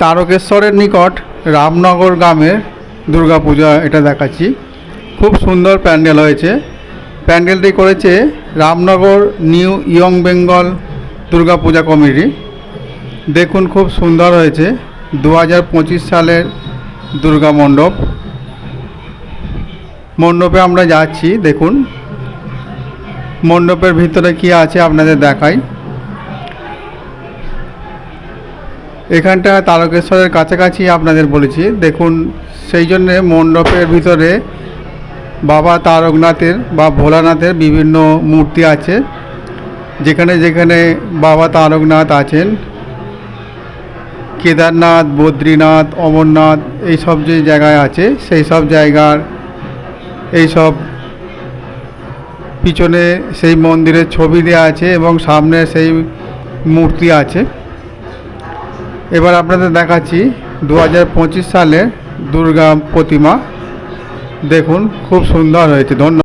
তারকেশ্বরের নিকট রামনগর গ্রামের দুর্গাপূজা এটা দেখাচ্ছি। খুব সুন্দর প্যান্ডেল হয়েছে। প্যান্ডেলটি করেছে Ramnagar new young Bengal Durga Puja committee. দেখুন খুব সুন্দর হয়েছে দু হাজার পঁচিশ সালের দুর্গা মণ্ডপ। মণ্ডপে আমরা যাচ্ছি, দেখুন। মণ্ডপের ভিতরে কি আছে আপনাদের দেখাই। এখানটা তারকেশ্বরের কাছাকাছি আপনাদের বলেছি। দেখুন, সেই জন্যে মণ্ডপের ভিতরে বাবা তারকনাথের বা ভোলানাথের বিভিন্ন মূর্তি আছে। যেখানে যেখানে বাবা তারকনাথ আছেন, কেদারনাথ, বদ্রীনাথ, অমরনাথ, এই সব যে জায়গায় আছে, সেই সব জায়গার এই সব পিছনে সেই মন্দিরের ছবি দেওয়া আছে এবং সামনে সেই মূর্তি আছে। এবার আপনাদের দেখাচ্ছি দু হাজার পঁচিশ সালে দুর্গা প্রতিমা। দেখুন খুব সুন্দর হয়েছে ধন্যবাদ